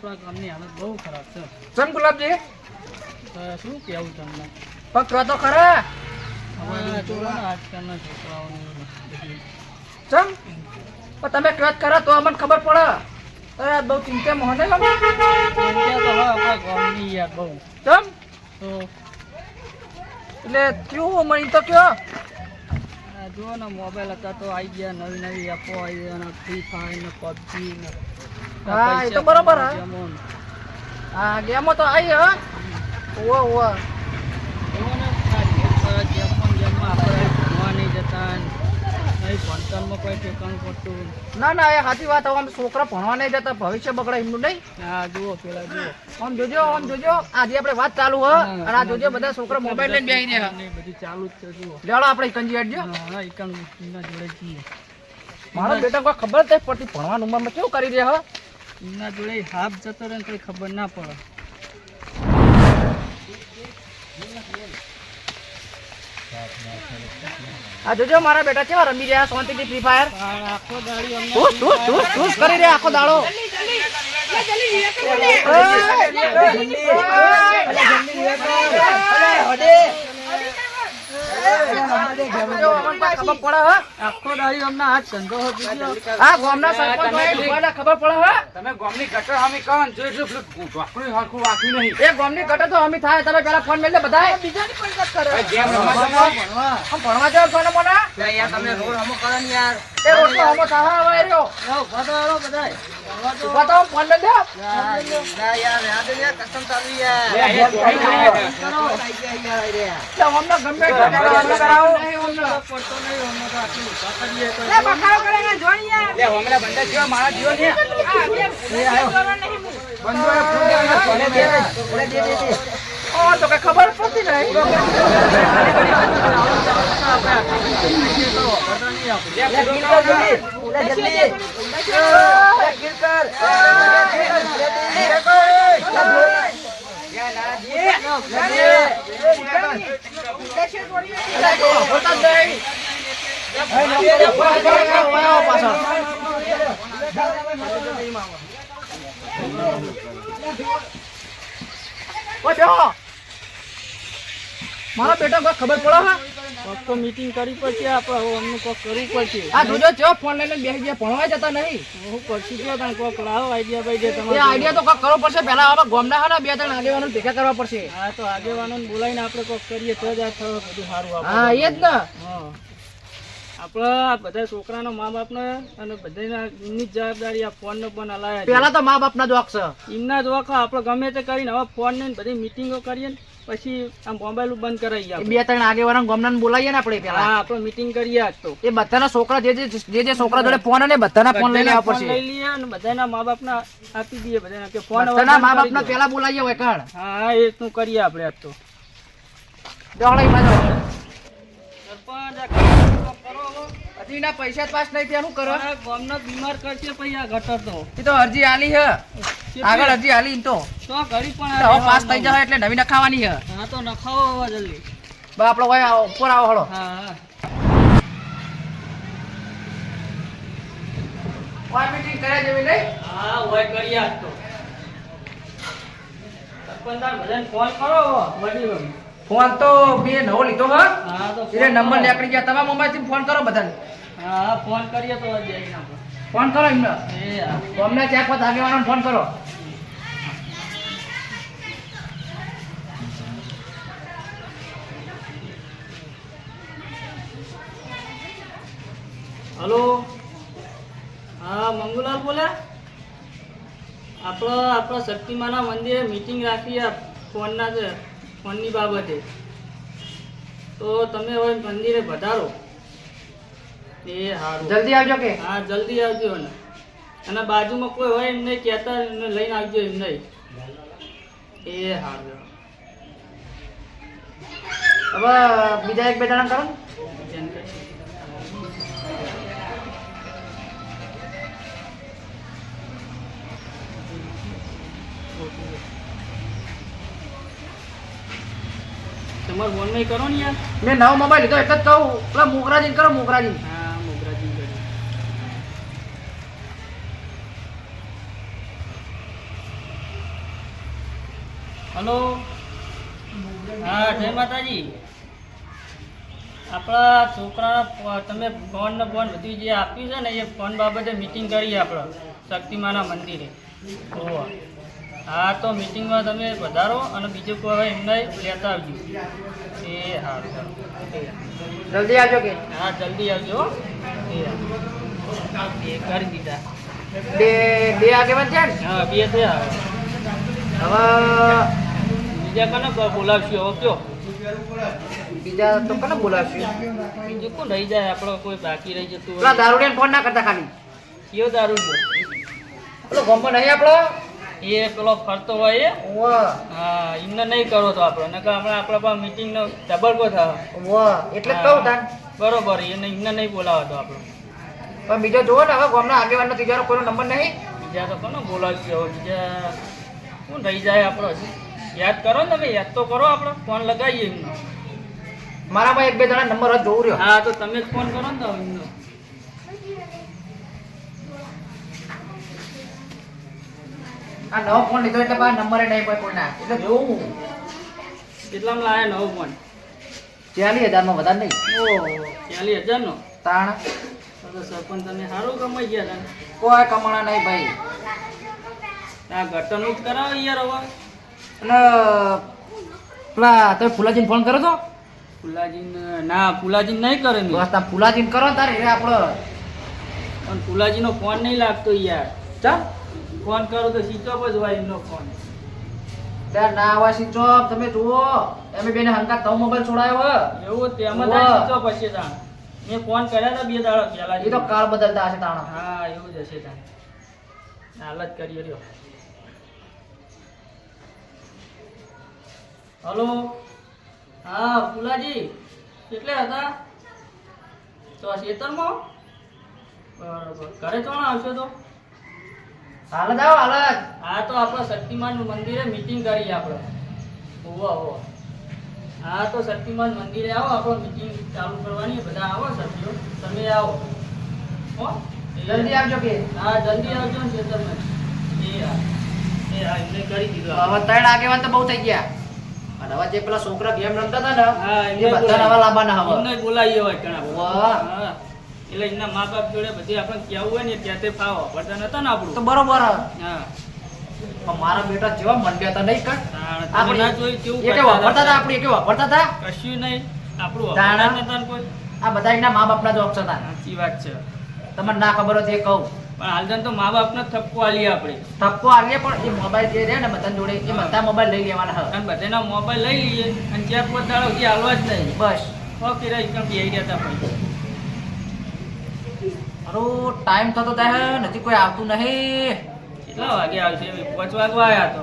આપણા ગામની હાલત બહુ ખરાબ છે. ચમ ગુલાબજી? શું કેવું તમને? પણ કહો તો ખરા આજકાલના છોકરાઓનું ચમ? તમે ક્રત ખરા તો અમને ખબર પડે. અરે બહુ ચિંતા મોહન લાગે ચિંતા તો હવે આપણા ગામની યાર બહુ. ચમ? તો એટલે કયું મળી તો કયો? જુઓ ને મોબાઈલ હતા તો આવી ગયા નવી નવી એપો આવી ગયા ફ્રી ફાયર ને પબજી ને હા, એ તો બરોબર, હા. હા ગેમો તો આવી હા. ઓવા ઓવા ને ને એ સાચી વાત આમ છોકરા ભણવા નહીં જતા ભવિષ્ય બગડે એમનું નહીં હા જુઓ પેલા જુઓ. આમ જોજો આમ જોજો. આજે આપણે વાત ચાલુ હ. અને આ જોજો બધા છોકરા મોબાઈલ લઈને બેસી રહ્યા. બધું ચાલુ જ છે જુઓ. લેવડો આપણે કંજી હેડજો. હા એકાણ જોડે છીએ મારો બેટા કોઈ ખબર જ પડતી ભણવાનું ઉંમરમાં કેવું કરી રહ્યા હ. એમના જોડે હાફ જતો રહે ને કઈ ખબર ના પડે આ જોજો મારા બેટા કેવા રમી રહ્યા શાંતિથી ફ્રી ફાયર આખો દાડી અમને ધૂસ ધૂસ ધૂસ ધૂસ કરી રહ્યા આખો દાડો કોઈ ખબર પડે હો આખો દાડી અમને આ ધંધો હો બીજો. આ ગામના સરપંચ હોય ડૂબાના ખબર પડે હો તમે ગામની ગટર હામી કોણ જો જો પેલું ઢોકળું હરખું વાંખ્યું નહીં એ ગામની ગટર તો અમે થાય તમે પેલા ફોન મેલે દે બધાય બીજાની પણ વાત કરે ગેમ રમવા જાવ ભણવા જાવ છો મને યાર તમે રોડ હમો કરો ને યાર એ રોડ તો હમો થાહા હવે રહ્યો યો ઊભા બધાય. ઊભા તો ઊભા તો ફોન મેલ ના યાર યાર યાર કસ્ટમ ચાલુ યાર લે, લે, લે, તો અમને ગમે કરાવો, તો કઈ ખબર પડતી નહીં. મારો બેટા ખબર પડે હા? કોક તો મીટિંગ કરી પડશે આપણે હવે અમને કોક કરવું પડશે. આ જોજો જો ફોન લઈને બેસી ગયા ભણવા જતા નહીં. હું કરશું જો તમે કોક લાવો આઈડિયા ભાઈ જે તમારે આઈડિયા તો કોક કરવો પડશે. પહેલા આવા ગોમડા હારા બે ત્રણ આગેવાનો ભેગા કરવા પડશે. હા તો આગેવાનોને બોલાવીને આપણે કોક કરીએ તો જ આ થયું બધું સારું આપણે હા એ જ ને. આપણા બધા છોકરાના મા બાપને અને બધાના એમની જવાબદારી આ ફોન નો પણ અલાયા પેલા પહેલા તો મા બાપના જોક છે. એમના જોવા કો આપણે ગમે તે કરીને હવે ફોન ને બધી મીટિંગો કરીએ ને. પછી આમ મોબાઈલ બંધ કરાવી એ બે ત્રણ આગેવાનો ગોમના બોલાવીએ ને આપણે પેલા હા આપણે મીટિંગ કરીએ આજ તો. એ બધાના છોકરા જે જે જે છોકરા જોડે ફોન અને બધાના ફોન લઈને આવવા પડશે. લઈ લઈએ અને બધાના મા બાપના આપી દઈએ બધાના કે ફોન બધાના મા બાપના પેલા બોલાવીએ હોય કાળ હા એ રીતનું કરીએ આપણે આજ તો. દોડાઈ માં. સરપંચ આ એના પૈસા પાસ નહીં ત્યાં શું કરો? આ ગામનો બીમાર કરશે પછી આ ગટર તો. એ તો અરજી આલી હે. આગળ હજી હાલી તો. તો ઘડી પણ હવે પાસ થઈ. જાય એટલે નવી નખાવાની હે હા તો નખાવો જલ્દી. બા આપણો આવો, ઉપર આવો હળો. હા હા. ઓય મીટિંગ કર્યા જેવી નહીં? હા હોય કરીએ આજ તો. સરપંચ આ ફોન કરો હવે ફોન તો બે નવો લીધો હે? હા તો એટલે નંબર. નીકળી ગયા. તમારા મોબાઈલથી ફોન કરો બધાને. હા ફોન કરીએ તો ફોન કરો એમને. તમને અમને ચાર પાંચ આગેવાનો ફોન કરો. હલો? હા મંગુલાલ બોલે? આપણો આપણો શક્તિમાના મંદિરે મિટિંગ રાખી આ ફોનના છે ફોનની બાબતે. તો તમે હવે મંદિરે પધારો. એ સારું જલ્દી આવજો કે. હા જલ્દી આવજો ને અને બાજુમાં કોઈ હોય એમ નહીં કહેતા એમને લઈને આવજો એમ નહીં. એ સારું હવે બીજા એક બે જણા કરો તમારો ફોન નહીં કરો ને યાર. મેં નવો મોબાઈલ લીધો એટલે જ કહું. પેલા મોકરાજી કરો મોગરાજી હા મોગરાજી કરી. હલો. હા જય માતાજી. આપણા છોકરાના તમે ફોન ને ફોન બધું જે આપ્યું છે ને એ ફોન બાબતે મિટિંગ કરી આપણે શક્તિમાના મંદિરે. ઓહો હા તો મિટિંગમાં તમે વધારો અને બીજું કોઈ હવે એમને લેતા આવજો. એ હા જલ્દી આવજો કે? હા જલ્દી આવજો. એ. કરી દીધા. બે બે આગેવાન છે ને? હા બે થયા હવે હવે બીજા કને બોલાવશું? હવે કયો? બીજા તો કને બોલાવશું? બીજું કોણ રહી જાય? આપણો કોઈ બાકી રહી જતું હોય. દારૂડિયાને ફોન ના કરતા ખાલી. કયો દારૂ? પેલો ગમો નહીં આપણો? એ પેલો ફરતો હોય એ? હા એમને નહીં કરો તો આપણે. નકર આપણે આપણે પાસે મીટિંગનો ડબલ કો થાય. એટલે કહું તાન. બરોબર એને એમને નહીં બોલાવો તો આપણે. પણ બીજો જુઓ ને હવે ગામના આગેવાનનો ત્રીજાનો કોઈનો નંબર નહીં? બીજા તો કોને બોલાવશું? હવે બીજા કોણ રહી જાય આપણો હજી? યાદ કરો ને તમે યાદ તો કરો આપણે ફોન લગાવીએ એમનો. મારામાં એક બે જણા નંબર જ જોવું રહ્યો. હા તો તમે જ ફોન કરો ને તો એમનો. આ નવો ફોન લીધો એટલે પાછા નંબરે નહીં કોઈ કોઈના. એટલે જોવું કેટલામાં લાયા નવો ફોન? ચાલીસ હજારમાં વધારે નહીં. ઓહો ચાલીસ હજારનો? તાણ. સરપંચ તમે સારું કમાઈ ગયા કોઈ કમાણા નહીં ભાઈ. આ ગટરનું જ કરાવો યાર હવે અને પેલા તમે ફુલાજીને ફોન કરો છો? ફુલાજીને ના ફુલાજીને નહીં કરે ને બસ તમે ફુલાજીને કરો તારે એ આપણો પણ ફુલાજીનો ફોન નહીં લાગતો યાર. ચા? ફોન કરો તો સ્વિચ ઓફ જ હોય એમનો ફોન ત્યાં ના આવા સ્વિચ ઓફ તમે જુઓ. એમ બેને હંકા તો મોબાઈલ છોડાયો એવું તેમાં. સ્વિચ ઓફ હશે તાણ. મેં ફોન કર્યા હતા બે દાડા પહેલા એ તો કાળ બદલતા હશે તાણ. હા એવું જ હશે તાણ. હાલ જ કરી રહ્યો. હલો? હા ફુલાજી. કેટલે હતા? તો ખેતરમાં બરાબર. ઘરે કોણ આવશો તો? હાલ આવો હાલ. હા તો આપણે શક્તિમાન મંદિરે મીટિંગ કરીએ આપણે. હોવા હોવા. હા તો શક્તિમાન મંદિરે આવો આપણે મીટિંગ ચાલુ કરવાની. બધા આવો સભ્યો. તમે આવો. હો? જલ્દી આવજો કે. હા જલ્દી આવજો ને ખેતરમાં એ હા. એ હા એમને કરી દીધો. હવે ત્રણ આગેવાન તો બહુ થઈ ગયા. અને હવે જે પેલા છોકરા ગેમ રમતા હતા ને એ બધા નવા લાવવાના હવે. એમને બોલાવીએ હોય ઘણા વાહ. એટલે એના મા બાપ જોડે બધી આપણે કહેવું હોય ને ત્યાં તે ફાવો. પડતા નતા ને તો બરોબર. હે. પણ મારા બેટા જેવા મંડ્યા હતા નહીં કર આપણે જોયું કેવું એટલે વાપરતા હતા? આપણે આપણી કે વાપરતા હતા? કશું નહીં. આપણું વાપરતા નતા કોઈ. આ બધા એના મા બાપના જોક્સ હતા. સાચી વાત છે. તમને ના ખબર હોય તો એ કહું. પણ હાલદાન તો મા બાપને થપકો આલીએ આપણે. થપકો આવીએ પણ એ મોબાઈલ જે રહે ને બધા જોડે એ બધા મોબાઈલ લઈ લેવાના હા અને બધાના મોબાઈલ લઈ લઈએ અને જ્યાં પોત દાડો કે હાલવા જ નહીં. બસ. ઓકે રહી એકદમ બેહી ગયા હતા પછી અરો ટાઈમ થતો થાય નથી કોઈ આવતું નહીં. કેટલા વાગે આવશે? પાંચ વાગવા આવ્યા તો.